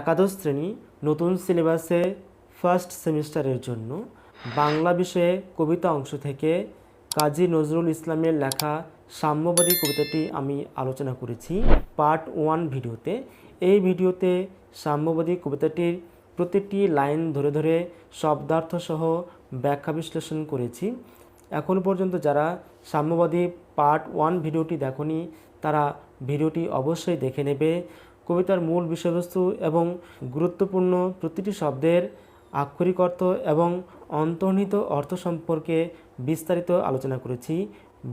একাদশ শ্রেণি নতুন সিলেবাসে ফার্স্ট সেমিস্টারের জন্য বাংলা বিষয়ে কবিতা অংশ থেকে কাজী নজরুল ইসলামের লেখা সাম্যবাদী কবিতাটি আমি আলোচনা করেছি পার্ট ওয়ান ভিডিওতে। এই ভিডিওতে সাম্যবাদী কবিতাটির প্রতিটি লাইন ধরে ধরে শব্দার্থ সহ ব্যাখ্যা বিশ্লেষণ করেছি। এখন পর্যন্ত যারা সাম্যবাদী পার্ট ওয়ান ভিডিওটি দেখনি, তারা ভিডিওটি অবশ্যই দেখে নেবে। কবিতার মূল বিষয়বস্তু এবং গুরুত্বপূর্ণ প্রতিটি শব্দের আক্ষরিক অর্থ এবং অন্তর্নিহিত অর্থ সম্পর্কে বিস্তারিত আলোচনা করেছি।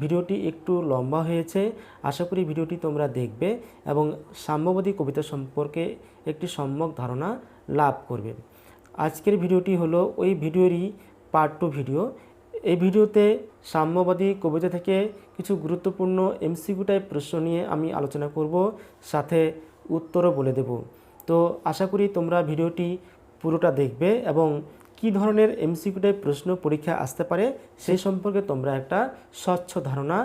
ভিডিওটি একটু লম্বা হয়েছে, আশা করি ভিডিওটি তোমরা দেখবে এবং সাম্যবাদী কবিতা সম্পর্কে একটি সম্যক ধারণা লাভ করবে। আজকের ভিডিওটি হলো ওই ভিডিওরই পার্ট টু ভিডিও এই ভিডিওতে সাম্যবাদী কবিতা থেকে কিছু গুরুত্বপূর্ণ এমসিকিউ টাইপ প্রশ্ন নিয়ে আমি আলোচনা করব। সাথে উত্তরও বলে দেব। তো আশা করি তোমরা ভিডিওটি পুরোটা দেখবে এবং কি ধরনের এমসিকিউ টাইপ প্রশ্ন পরীক্ষা আসতে পারে সেই সম্পর্কে তোমরা একটা স্বচ্ছ ধারণা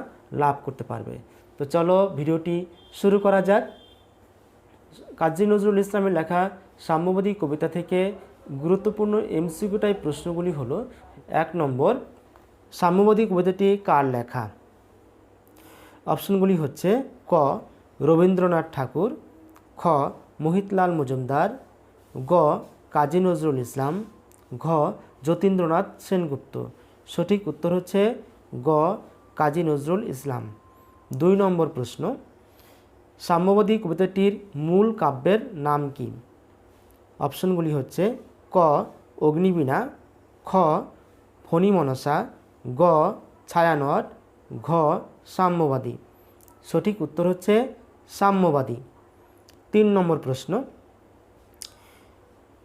লাভ করতে পারবে। তো চলো ভিডিওটি শুরু করা যাক। কাজী নজরুল ইসলামের লেখা সাম্যবাদী কবিতা থেকে গুরুত্বপূর্ণ এমসিকিউ টাইপ প্রশ্নগুলি হলো এক নম্বর, সাম্যবাদী কবিতাটি কার লেখা? অপশনগুলি হচ্ছে ক, রবীন্দ্রনাথ ঠাকুর খ, মোহিতলাল মজুমদার, গ, কাজী নজরুল ইসলাম, ঘ, যতীন্দ্রনাথ সেনগুপ্ত। সঠিক উত্তর হচ্ছে গ, কাজী নজরুল ইসলাম। দুই নম্বর প্রশ্ন, সাম্যবাদী কবিতাটির মূল কাব্যের নাম কি? অপশনগুলি হচ্ছে ক, অগ্নিবীণা, খ, ফণি মনসা, গ, ছায়ানট, ঘ, সাম্যবাদী। সঠিক উত্তর হচ্ছে সাম্যবাদী। তিন নম্বর প্রশ্ন।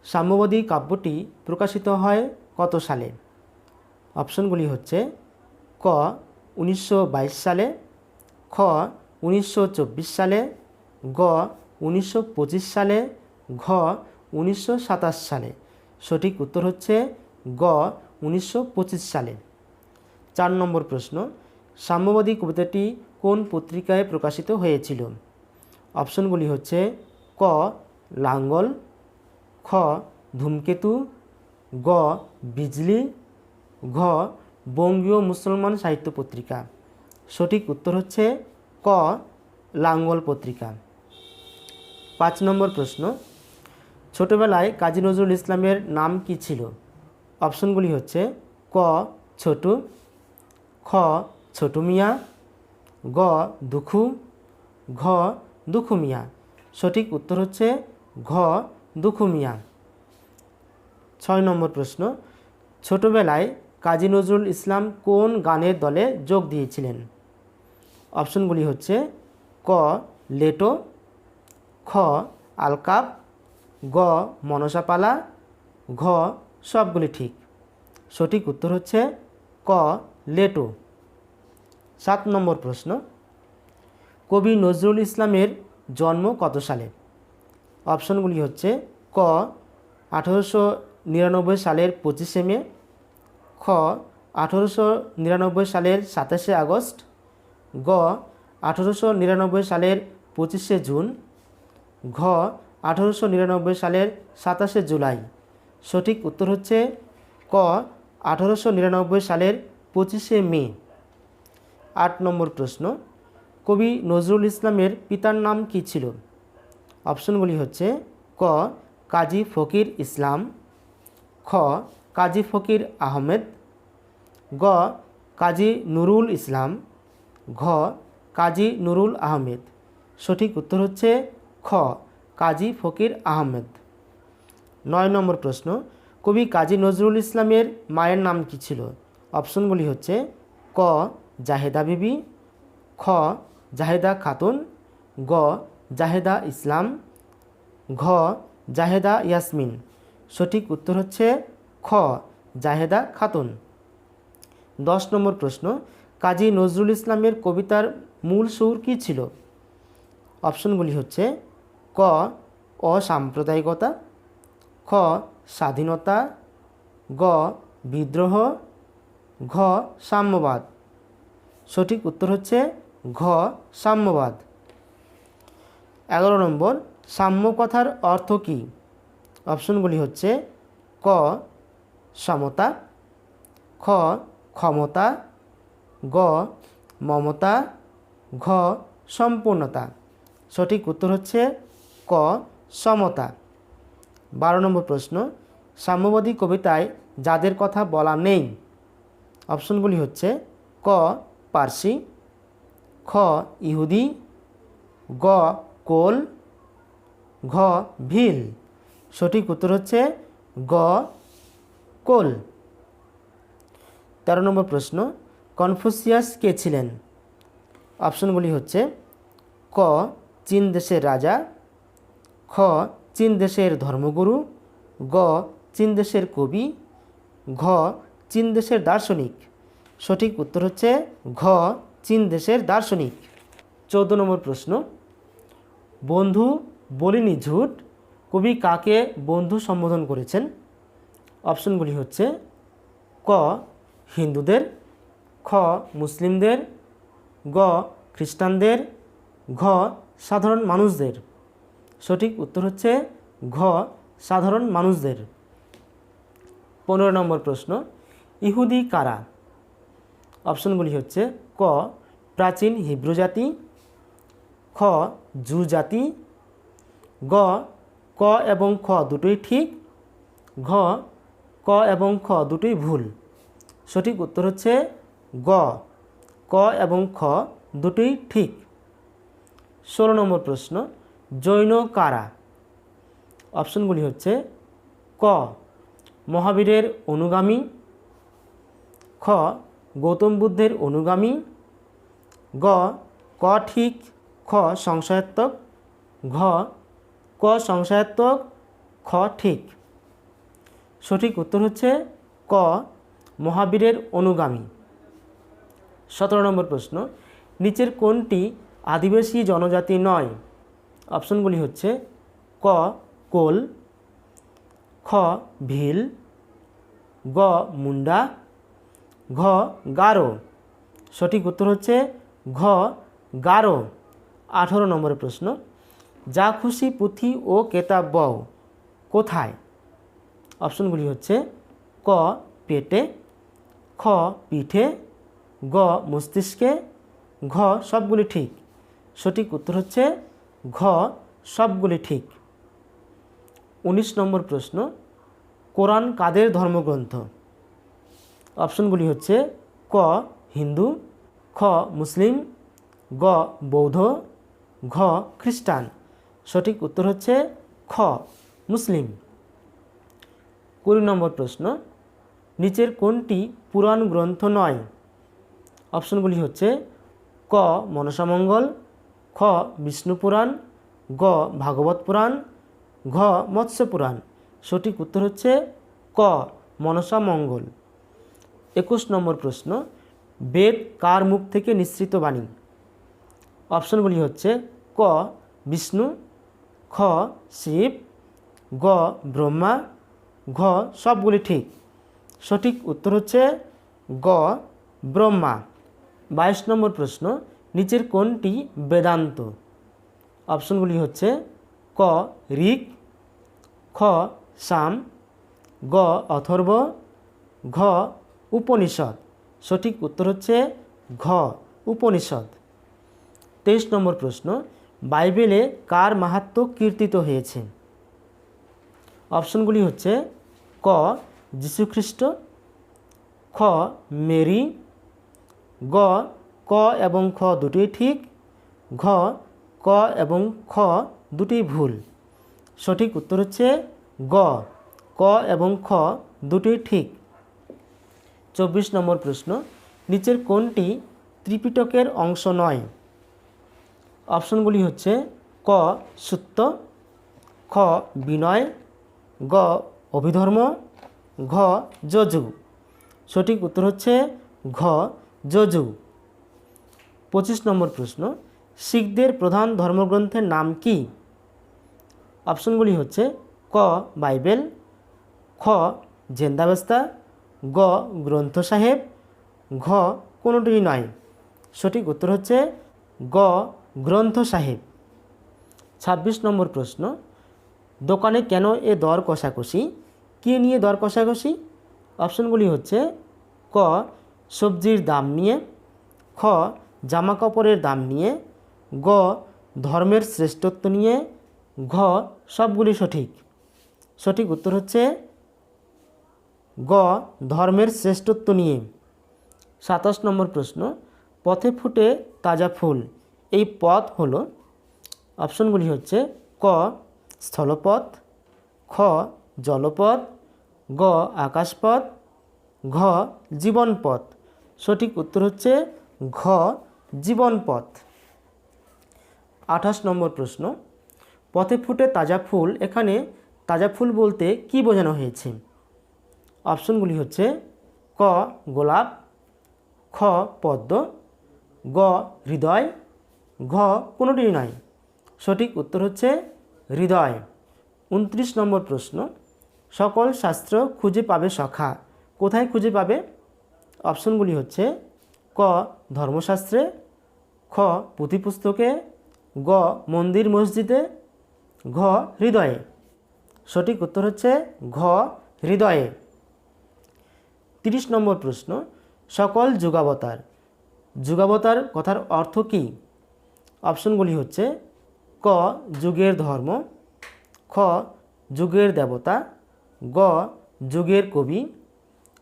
সাম্যবাদী কাব্যটি প্রকাশিত হয় কত সালে? অপশনগুলি হচ্ছে ক উনিশশো বাইশ সালে, খ উনিশশো চব্বিশ সালে, গ উনিশশো পঁচিশ সালে, ঘ উনিশশো সাতাশ সালে। সঠিক উত্তর হচ্ছে গ উনিশশো পঁচিশ সালে। চার নম্বর প্রশ্ন, সাম্যবাদী কবিতাটি কোন পত্রিকায় প্রকাশিত হয়েছিল? অপশনগুলি হচ্ছে ক, লাঙ্গল, খ, ধূমকেতু, গ, বিজলি, ঘ, বঙ্গীয় মুসলমান সাহিত্য পত্রিকা। সঠিক উত্তর হচ্ছে ক, লাঙ্গল পত্রিকা। পাঁচ নম্বর প্রশ্ন, ছোটবেলায় কাজী নজরুল ইসলামের নাম কি ছিল? অপশনগুলি হচ্ছে ক, ছোটু, খ, ছোটু মিয়া, গ, দুখু, ঘ দুখু মিয়া সঠিক উত্তর হচ্ছে ঘ, দুখুমিয়া। ছয় নম্বর প্রশ্ন, ছোটবেলায় কাজী নজরুল ইসলাম কোন গানের দলে যোগ দিয়েছিলেন? অপশনগুলি হচ্ছে ক, লেটো, খ আলকাপ গ, মনসাপালা, ঘ, সবগুলি ঠিক। সঠিক উত্তর হচ্ছে ক, লেটো। সাত নম্বর প্রশ্ন কবি নজরুল ইসলামের জন্ম কত সালে? অপশনগুলি হচ্ছে ক, আঠেরোশো নিরানব্বই সালের পঁচিশে মে, খ, আঠেরোশো নিরানব্বই সালের সাতাশে আগস্ট, গ, আঠেরোশো নিরানব্বই সালের পঁচিশে জুন, ঘ, আঠেরোশো নিরানব্বই সালের সাতাশে জুলাই। সঠিক উত্তর হচ্ছে ক, আঠেরোশো নিরানব্বই সালের পঁচিশে মে। আট নম্বর প্রশ্ন কবি নজরুল ইসলামের পিতার নাম কী ছিল? অপশনগুলি হচ্ছে ক, কাজী ফকির ইসলাম, খ, কাজী ফকির আহমেদ, গ, কাজী নুরুল ইসলাম, ঘ, কাজী নুরুল আহমেদ। সঠিক উত্তর হচ্ছে খ, কাজী ফকির আহমেদ। নয় নম্বর প্রশ্ন, কবি কাজী নজরুল ইসলামের মায়ের নাম কী ছিল? অপশনগুলি হচ্ছে ক, জাহেদা বিবি, খ জাহেদা খাতুন, গ, জাহেদা ইসলাম, ঘ, জাহেদা ইয়াসমিন। সঠিক উত্তর হচ্ছে খ, জাহেদা খাতুন। দশ নম্বর প্রশ্ন, কাজী নজরুল ইসলামের কবিতার মূল সুর কী ছিল? অপশনগুলি হচ্ছে ক, অসাম্প্রদায়িকতা, খ, স্বাধীনতা, গ, বিদ্রোহ, ঘ, সাম্যবাদ। সঠিক উত্তর হচ্ছে ঘ, সাম্যবাদ। এগারো নম্বর সাম্য কথার অর্থ কী? অপশনগুলি হচ্ছে ক, সমতা, খ, ক্ষমতা, গ, মমতা, ঘ, সম্পূর্ণতা। সঠিক উত্তর হচ্ছে ক, সমতা। বারো নম্বর প্রশ্ন, সাম্যবাদী কবিতায় যাদের কথা বলা নেই। অপশনগুলি হচ্ছে ক, পার্সি খ ইহুদি, গ কোল, ঘ ভিল। সঠিক উত্তর হচ্ছে গ কোল। তেরো নম্বর প্রশ্ন, কনফুসিয়াস কে ছিলেন? অপশনগুলি হচ্ছে ক, চীন দেশের রাজা, খ, চীন দেশের ধর্মগুরু, গ, চীন দেশের কবি, ঘ, চীন দেশের দার্শনিক। সঠিক উত্তর হচ্ছে ঘ। চীন দেশের দার্শনিক। চৌদ্দ নম্বর প্রশ্ন, বন্ধু বলিনি ঝুট, কবি কাকে বন্ধু সম্বোধন করেছেন? অপশনগুলি হচ্ছে, ক, হিন্দুদের, খ, মুসলিমদের, গ, খ্রিস্টানদের, ঘ, সাধারণ মানুষদের। সঠিক উত্তর হচ্ছে, ঘ, সাধারণ মানুষদের। পনেরো নম্বর প্রশ্ন, ইহুদি কারা? অপশনগুলি হচ্ছে ক, প্রাচীন হিব্রু জাতি, খ, জু জাতি, গ, ক এবং খ দুটোই ঠিক, ঘ, ক এবং খ দুটোই ভুল। সঠিক উত্তর হচ্ছে গ, ক এবং খ দুটোই ঠিক। ষোলো নম্বর প্রশ্ন, জৈন কারা? অপশনগুলি হচ্ছে ক, মহাবীরের অনুগামী, খ গৌতম বুদ্ধের অনুগামী। গ, ক ঠিক, খ সংশয়াত্মক। ঘ, ক সংশয়াত্মক, খ ঠিক। সঠিক উত্তর হচ্ছে ক, মহাবীরের অনুগামী। সতেরো নম্বর প্রশ্ন, নিচের কোনটি আদিবাসী জনজাতি নয়? অপশনগুলি হচ্ছে ক, কোল, খ, ভিল, গ, মুন্ডা ঘ গারো। সঠিক উত্তর হচ্ছে ঘ গারো। আঠারো নম্বরের প্রশ্ন, যা খুশি পুঁথি ও কেতাব বও, কোথায়? অপশনগুলি হচ্ছে ক পেটে, খ পিঠে, গ মস্তিষ্কে, ঘ সবগুলি ঠিক। সঠিক উত্তর হচ্ছে ঘ সবগুলি ঠিক। উনিশ নম্বর প্রশ্ন, কোরআন কাদের ধর্মগ্রন্থ? অপশনগুলি হচ্ছে ক, হিন্দু, খ, মুসলিম, গ, বৌদ্ধ, ঘ, খ্রিস্টান। সঠিক উত্তর হচ্ছে খ, মুসলিম। কুড়ি নম্বর প্রশ্ন, নিচের কোনটি পুরাণ গ্রন্থ নয়? অপশনগুলি হচ্ছে ক মনসামঙ্গল খ, বিষ্ণু পুরাণ, গ, ভাগবত পুরাণ, ঘ, মৎস্য পুরাণ। সঠিক উত্তর হচ্ছে ক, মনসা মঙ্গল। একুশ নম্বর প্রশ্ন, বেদ কার মুখ থেকে নিঃসৃত বাণী? অপশনগুলি হচ্ছে, ক, বিষ্ণু, খ, শিব, গ, ব্রহ্মা, ঘ, সবগুলি ঠিক। সঠিক উত্তর হচ্ছে, গ, ব্রহ্মা। বাইশ নম্বর প্রশ্ন, নিচের কোনটি বেদান্ত? অপশনগুলি হচ্ছে, ক, ঋক, খ, সাম, গ, অথর্ব, ঘ উপনিষদ। সঠিক উত্তর হচ্ছে ঘ, উপনিষদ। তেইশ নম্বর প্রশ্ন, বাইবেলে কার মাহাত্ম কীর্তিত হয়েছে? অপশনগুলি হচ্ছে ক যীশুখ্রিস্ট খ, মেরি, গ, ক এবং খ দুটোই ঠিক, ঘ, ক এবং খ দুটি ভুল। সঠিক উত্তর হচ্ছে গ, ক এবং খ দুটোই ঠিক। চব্বিশ নম্বর প্রশ্ন, নিচের কোনটি ত্রিপিটকের অংশ নয়। অপশনগুলি হচ্ছে ক সুত্ত খ, বিনয়, গ, অভিধর্ম, ঘ, যজু। সঠিক উত্তর হচ্ছে ঘ, যজু। পঁচিশ নম্বর প্রশ্ন, শিখদের প্রধান ধর্মগ্রন্থের নাম কি? অপশনগুলি হচ্ছে ক, বাইবেল, খ, জেন্দাবেস্তা গ গ্রন্থ সাহেব, ঘ কোনোটিই নয়। সঠিক উত্তর হচ্ছে গ গ্রন্থ সাহেব। ছাব্বিশ নম্বর প্রশ্ন, দোকানে কেন এ দর কষাকষি? কী নিয়ে দর কষাকষি? অপশনগুলি হচ্ছে ক সবজির দাম নিয়ে, খ জামা কাপড়ের দাম নিয়ে, গ ধর্মের শ্রেষ্ঠত্ব নিয়ে, ঘ সবগুলি সঠিক। সঠিক উত্তর হচ্ছে গ, ধর্মের শ্রেষ্ঠত্ব নিয়ে। সাতাশ নম্বর প্রশ্ন, পথে ফুটে তাজা ফুল। এই পথ হলো, অপশনগুলি হচ্ছে ক, স্থলপথ, খ, জলপথ, গ, আকাশপথ, ঘ, জীবনপথ। সঠিক উত্তর হচ্ছে ঘ, জীবনপথ। আঠাশ নম্বর প্রশ্ন, পথে ফুটে তাজা ফুল, এখানে তাজা ফুল বলতে কি বোঝানো হয়েছে? অপশনগুলি হচ্ছে ক, গোলাপ, খ, পদ্ম, গ, হৃদয়, ঘ কোনোটি নয়। সঠিক উত্তর হচ্ছে হৃদয়। উনত্রিশ নম্বর প্রশ্ন, সকল শাস্ত্র খুঁজে পাবে সখা। কোথায় খুঁজে পাবে? অপশনগুলি হচ্ছে ক, ধর্মশাস্ত্রে, খ, পুঁথিপুস্তকে, গ, মন্দির মসজিদে, ঘ, হৃদয়ে। সঠিক উত্তর হচ্ছে ঘ, হৃদয়ে। তিরিশ নম্বর প্রশ্ন, সকল যুগাবতার। যুগাবতার কথার অর্থ কী? অপশনগুলি হচ্ছে, ক, যুগের ধর্ম, খ, যুগের দেবতা, গ, যুগের কবি,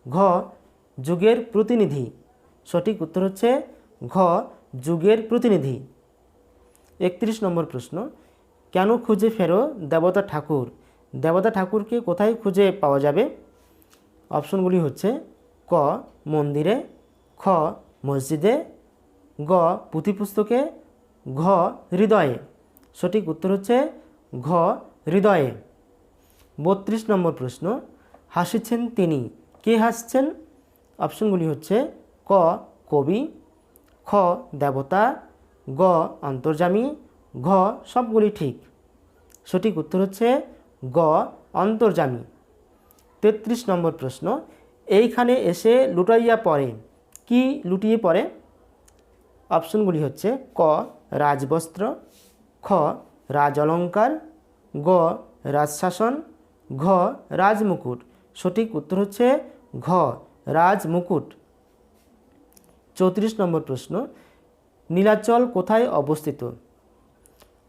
ঘ, যুগের প্রতিনিধি। সঠিক উত্তর হচ্ছে, ঘ, যুগের প্রতিনিধি। একত্রিশ নম্বর প্রশ্ন, কেন খুঁজে ফেরো দেবতা ঠাকুর? দেবতা ঠাকুরকে কোথায় খুঁজে পাওয়া যাবে? অপশনগুলি হচ্ছে ক মন্দিরে, খ মসজিদে, গ পুঁথিপুস্তকে, ঘ হৃদয়ে। সঠিক উত্তর হচ্ছে ঘ হৃদয়ে। বত্রিশ নম্বর প্রশ্ন, হাসিছেন তিনি, কে হাসছেন? অপশনগুলি হচ্ছে ক কবি, খ দেবতা, গ অন্তর্জামী ঘ সবগুলি ঠিক। সঠিক উত্তর হচ্ছে গ অন্তর্জামী তেত্রিশ নম্বর প্রশ্ন এইখানে এসে লুটাইয়া পড়ে। কি লুটিয়ে পড়ে? অপশনগুলি হচ্ছে ক, রাজবস্ত্র, খ রাজ অলঙ্কার গ, রাজশাসন, ঘ, রাজমুকুট। সঠিক উত্তর হচ্ছে ঘ, রাজমুকুট। চৌত্রিশ নম্বর প্রশ্ন, নীলাচল কোথায় অবস্থিত?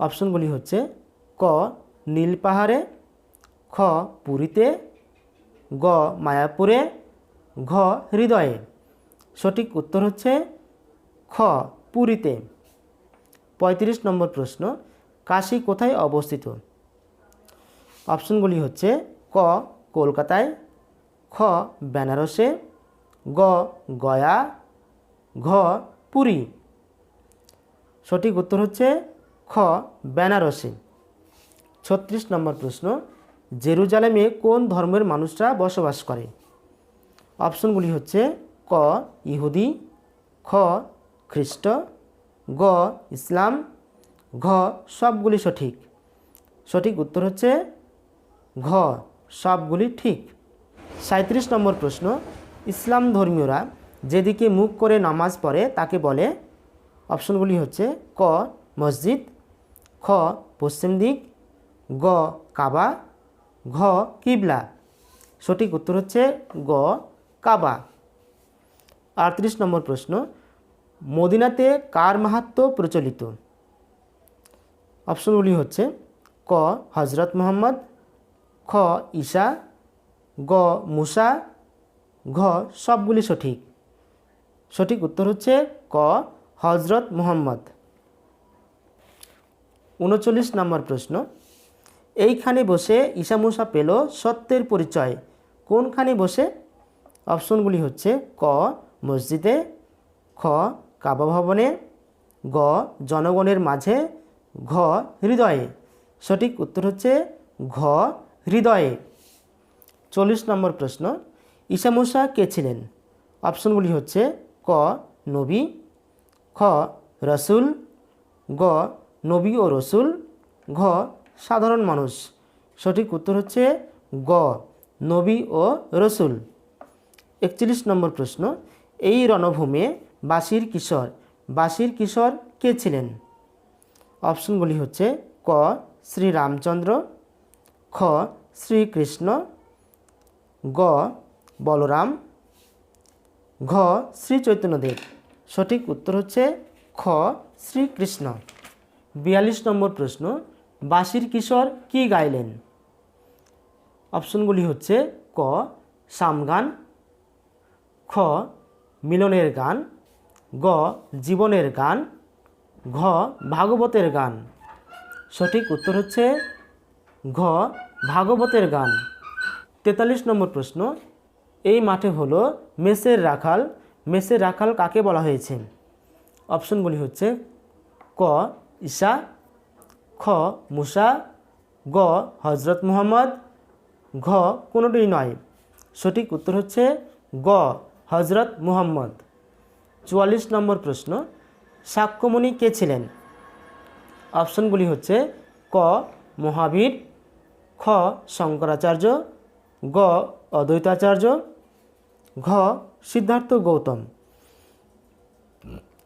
অপশনগুলি হচ্ছে ক, নীল পাহাড়ে, খ, পুরীতে, গ, মায়াপুরে ঘ হৃদয়ে। সঠিক উত্তর হচ্ছে খ, পুরীতে। পঁয়ত্রিশ নম্বর প্রশ্ন, কাশী কোথায় অবস্থিত? অপশনগুলি হচ্ছে ক, কলকাতায়, খ, বেনারসে, গ, গয়া, ঘ, পুরী। সঠিক উত্তর হচ্ছে খ, বেনারসে। ছত্রিশ নম্বর প্রশ্ন, জেরুজালেমে কোন ধর্মের মানুষরা বসবাস করে? অপশনগুলি হচ্ছে ক, ইহুদি, খ, খ্রিস্ট, গ, ইসলাম, ঘ, সবগুলি সঠিক। সঠিক উত্তর হচ্ছে ঘ, সবগুলি ঠিক। সাঁত্রিশ নম্বর প্রশ্ন, ইসলাম ধর্মীয়রা যেদিকে মুখ করে নামাজ পড়ে তাকে বলে, অপশনগুলি হচ্ছে ক, মসজিদ, খ, পশ্চিম দিক, গ, কাবা, ঘ, কিবলা। সঠিক উত্তর হচ্ছে গ। কাবা। আটত্রিশ নম্বর প্রশ্ন, মদিনাতে কার মাহাত্ম প্রচলিত? অপশনগুলি হচ্ছে, ক হজরত মোহাম্মদ, খ ঈশা গ, মুসা, ঘ, সবগুলি সঠিক। সঠিক উত্তর হচ্ছে ক হজরত মোহাম্মদ। উনচল্লিশ নম্বর প্রশ্ন, এইখানে বসে ঈশা মুসা পেল সত্যের পরিচয়। কোনখানে বসে? অপশনগুলি হচ্ছে ক, মসজিদে, খ কাবা ভবনে গ, জনগণের মাঝে, ঘ, হৃদয়ে। সঠিক উত্তর হচ্ছে ঘ, হৃদয়ে। চল্লিশ নম্বর প্রশ্ন, ঈশা মুসা কে ছিলেন? অপশনগুলি হচ্ছে ক, নবী, খ, রসুল, গ, নবী ও রসুল, ঘ, সাধারণ মানুষ। সঠিক উত্তর হচ্ছে গ, নবী ও রসুল। একচল্লিশ নম্বর প্রশ্ন, এই রণভূমে বাসির কিশোর বাসির কিশোর কে ছিলেন? অপশনগুলি হচ্ছে, ক, শ্রী রামচন্দ্র, খ শ্রীকৃষ্ণ গ, বলরাম, ঘ, শ্রী চৈতন্যদেব। সঠিক উত্তর হচ্ছে, খ শ্রীকৃষ্ণ বিয়াল্লিশ নম্বর প্রশ্ন বাসির কিশোর কি গাইলেন? অপশনগুলি হচ্ছে, ক সামগান খ, মিলনের গান, গ, জীবনের গান, ঘ, ভাগবতের গান। সঠিক উত্তর হচ্ছে ঘ, ভাগবতের গান। তেতাল্লিশ নম্বর প্রশ্ন, এই মাঠে হলো মেসের রাখাল। মেসের রাখাল কাকে বলা হয়েছে? অপশনগুলি হচ্ছে ক, ঈশা, খ, মুসা, গ হজরত মুহাম্মদ, ঘ, কোনোটিই নয়। সঠিক উত্তর হচ্ছে গ। হজরত মুহাম্মদ। চুয়াল্লিশ নম্বর প্রশ্ন, সাক্ষ্যমণি কে ছিলেন? অপশনগুলি হচ্ছে ক, মহাবীর, খ, শঙ্করাচার্য, গ, অদ্বৈতাচার্য, ঘ, সিদ্ধার্থ গৌতম।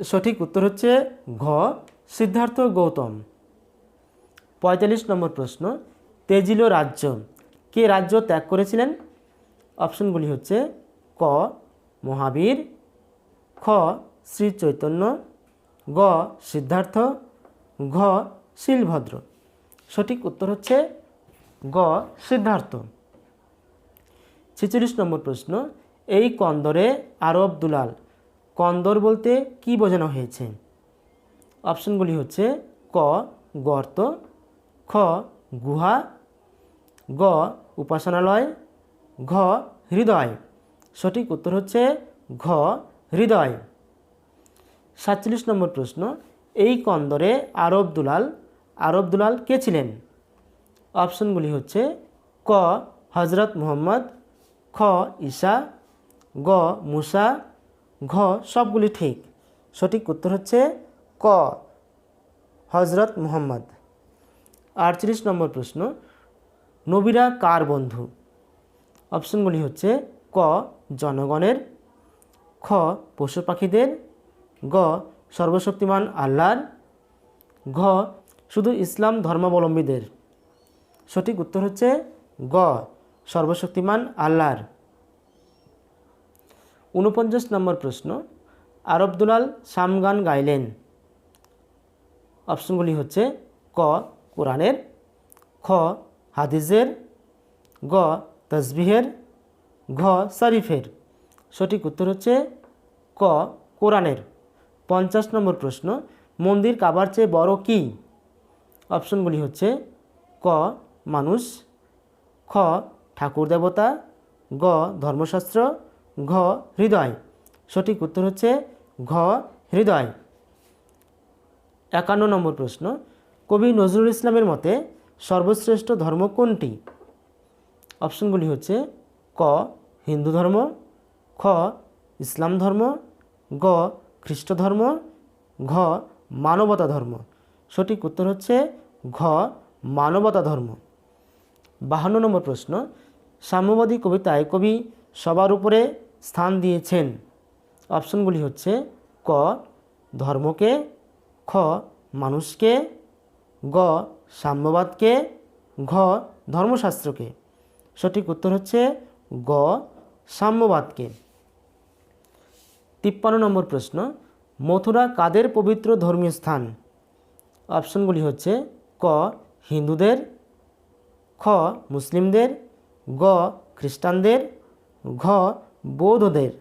সঠিক উত্তর হচ্ছে ঘ, সিদ্ধার্থ গৌতম। পঁয়তাল্লিশ নম্বর প্রশ্ন, তেজিল রাজ্য, কে রাজ্য ত্যাগ করেছিলেন? অপশনগুলি হচ্ছে ক মহাবীর, খ. শ্রী চৈতন্য গ. সিদ্ধার্থ, ঘ. শিলভদ্র। সঠিক উত্তর হচ্ছে গ. সিদ্ধার্থ। ছেচল্লিশ নম্বর প্রশ্ন, এই কন্দরে আরব দুলাল কন্দর বলতে কি বোঝানো হয়েছে? অপশনগুলি হচ্ছে ক. গর্ত, খ. গুহা, গ. উপাসনালয়, ঘ. হৃদয়। সঠিক উত্তর হচ্ছে ঘ, হৃদয়। সাতচল্লিশ নম্বর প্রশ্ন, এই কন্দরে আরব দুলাল আরব দুলাল কে ছিলেন? অপশনগুলি হচ্ছে ক, হজরত মুহম্মদ, খ ঈশা গ, মুসা, ঘ, সবগুলি ঠিক। সঠিক উত্তর হচ্ছে ক, হজরত মুহাম্মদ। আটচল্লিশ নম্বর প্রশ্ন, নবীরা কার বন্ধু? অপশনগুলি হচ্ছে ক জনগণের, খ পশু পাখিদের গ, সর্বশক্তিমান আল্লাহর, ঘ, শুধু ইসলাম ধর্মাবলম্বীদের। সঠিক উত্তর হচ্ছে গ, সর্বশক্তিমান আল্লাহর। উনপঞ্চাশ নম্বর প্রশ্ন আরব দুলাল সামগান গাইলেন। অপশনগুলি হচ্ছে ক, কোরআনের, খ, হাদিসের, গ, তসবিহের ঘ শরীফের। সঠিক উত্তর হচ্ছে ক, কোরআনের। পঞ্চাশ নম্বর প্রশ্ন, মন্দির কাবার চেয়ে বড় কি? অপশনগুলি হচ্ছে ক, মানুষ, খ, ঠাকুর দেবতা, গ, ধর্মশাস্ত্র, ঘ, হৃদয়। সঠিক উত্তর হচ্ছে ঘ, হৃদয়। একান্ন নম্বর প্রশ্ন, কবি নজরুল ইসলামের মতে সর্বশ্রেষ্ঠ ধর্ম কোনটি? অপশনগুলি হচ্ছে ক, হিন্দু ধর্ম, খ, ইসলাম ধর্ম, গ খ্রিস্ট ধর্ম, ঘ, মানবতা ধর্ম। সঠিক উত্তর হচ্ছে ঘ, মানবতা ধর্ম। বাহান্ন নম্বর প্রশ্ন, সাম্যবাদী কবিতায় কবি সবার উপরে স্থান দিয়েছেন। অপশনগুলি হচ্ছে ক, ধর্মকে, খ, মানুষকে, গ, সাম্যবাদকে, ঘ, ধর্মশাস্ত্রকে। সঠিক উত্তর হচ্ছে গ, সাম্যবাদকে। তিপ্পান্ন নম্বর প্রশ্ন, মথুরা কাদের পবিত্র ধর্মীয় স্থান? অপশনগুলি হচ্ছে, ক, হিন্দুদের, খ, মুসলিমদের, গ, খ্রিস্টানদের, ঘ, বৌদ্ধদের।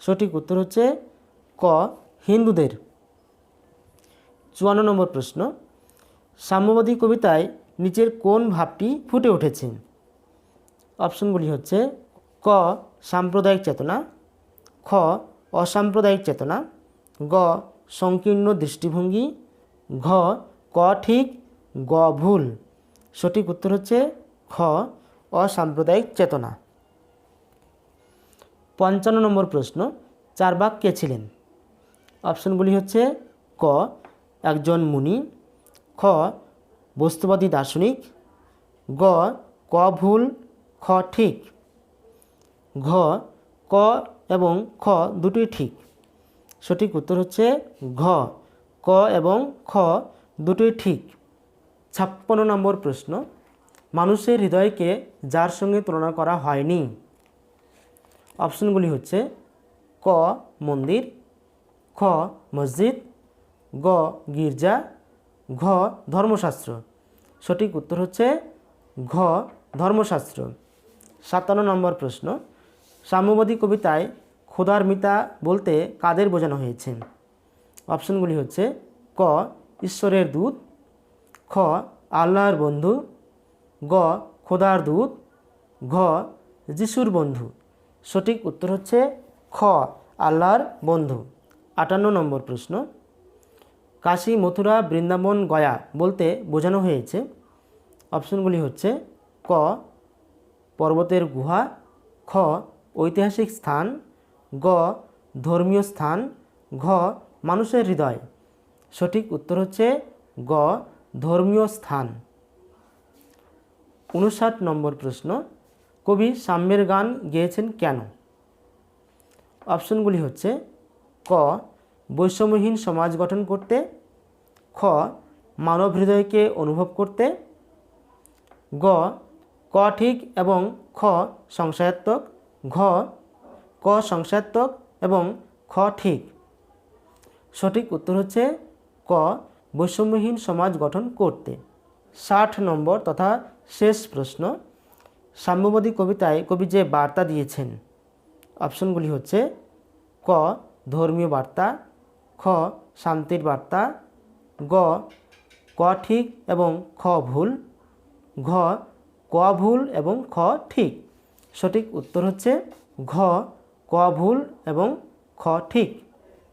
সঠিক উত্তর হচ্ছে, ক, হিন্দুদের। চুয়ান্ন নম্বর প্রশ্ন, সাম্যবাদী কবিতায় নিচের কোন ভাবটি ফুটে উঠেছে? অপশনগুলি হচ্ছে ক সাম্প্রদায়িক চেতনা, খ অসাম্প্রদায়িক চেতনা, গ সংকীর্ণ দৃষ্টিভঙ্গি, ঘ ক ঠিক, গ ভুল। সঠিক উত্তর হচ্ছে খ অসাম্প্রদায়িক চেতনা। পঞ্চান্ন নম্বর প্রশ্ন চারবাক কে ছিলেন? অপশনগুলি হচ্ছে ক একজন মুনি, খ বস্তুবাদী দার্শনিক, গ ক ভুল, খ ঠিক। ঘ, ক এবং খ দুটোই ঠিক। সঠিক উত্তর হচ্ছে ঘ। ক এবং খ দুটোই ঠিক। ছাপ্পান্ন নম্বর প্রশ্ন, মানুষের হৃদয়কে যার সঙ্গে তুলনা করা হয়নি? অপশনগুলি হচ্ছে, ক, মন্দির, খ, মসজিদ, গ, গির্জা, ঘ, ধর্মশাস্ত্র। সঠিক উত্তর হচ্ছে ঘ, ধর্মশাস্ত্র। সাতান্ন নম্বর প্রশ্ন সাম্যবাদী কবিতায় খোদার মিতা বলতে কাদের বোঝানো হয়েছে? অপশনগুলি হচ্ছে, ক, ঈশ্বরের দূত, খ, আল্লাহর বন্ধু, গ, খোদার দূত, ঘ, যিশুর বন্ধু। সঠিক উত্তর হচ্ছে, খ, আল্লাহর বন্ধু। আটান্ন নম্বর প্রশ্ন, কাশী মথুরা বৃন্দাবন গয়া বলতে বোঝানো হয়েছে। অপশনগুলি হচ্ছে, ক, পর্বতের গুহা, খ ঐতিহাসিক স্থান, গ, ধর্মীয় স্থান, ঘ, মানুষের হৃদয়। সঠিক উত্তর হচ্ছে গ, ধর্মীয় স্থান। উনষাট নম্বর প্রশ্ন, কবি সাম্যের গান গেয়েছেন কেন? অপশনগুলি হচ্ছে, ক, বৈষম্যহীন সমাজ গঠন করতে, খ, মানব হৃদয়কে অনুভব করতে, গ, ক ঠিক এবং খ সংশয়াত্মক। ঘ, ক সংশয়াত্মক এবং খ ঠিক। সঠিক উত্তর হচ্ছে ক, বৈষম্যহীন সমাজ গঠন করতে। ষাট নম্বর তথা শেষ প্রশ্ন, সাম্যবাদী কবিতায় কবি যে বার্তা দিয়েছেন, অপশনগুলি হচ্ছে ক, ধর্মীয় বার্তা, খ, শান্তির বার্তা, গ, ক ঠিক এবং খ ভুল, ঘ, ক ভুল এবং খ ঠিক। সঠিক উত্তর হচ্ছে ঘ, ক ভুল এবং খ ঠিক।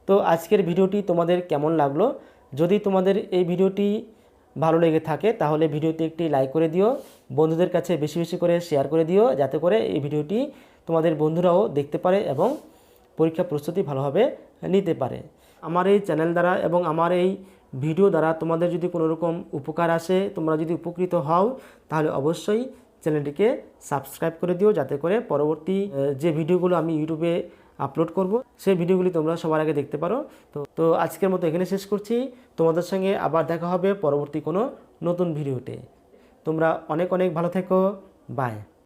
তো আজকের ভিডিওটি তোমাদের কেমন লাগল? যদি তোমাদের এই ভিডিওটি ভালো লেগে থাকে, তাহলে ভিডিওতে একটি লাইক করে দিও। বন্ধুদের কাছে বেশি বেশি করে শেয়ার করে দিও, যাতে করে এই ভিডিওটি তোমাদের বন্ধুরাও দেখতে পারে এবং পরীক্ষা প্রস্তুতি ভালোভাবে নিতে পারে। আমার এই চ্যানেল দ্বারা এবং আমার এই ভিডিও দ্বারা তোমাদের যদি কোনো রকম উপকার আসে, তোমরা যদি উপকৃত হও, তাহলে অবশ্যই চ্যানেলটিকে সাবস্ক্রাইব করে দিও যাতে করে পরবর্তী যে ভিডিওগুলো আমি ইউটিউবে আপলোড করব, সেই ভিডিওগুলি তোমরা সবার আগে দেখতে পারো। তো তো আজকের মতো এখানে শেষ করছি। তোমাদের সঙ্গে আবার দেখা হবে পরবর্তী কোনো নতুন ভিডিওতে। তোমরা অনেক অনেক ভালো থেকো। বাই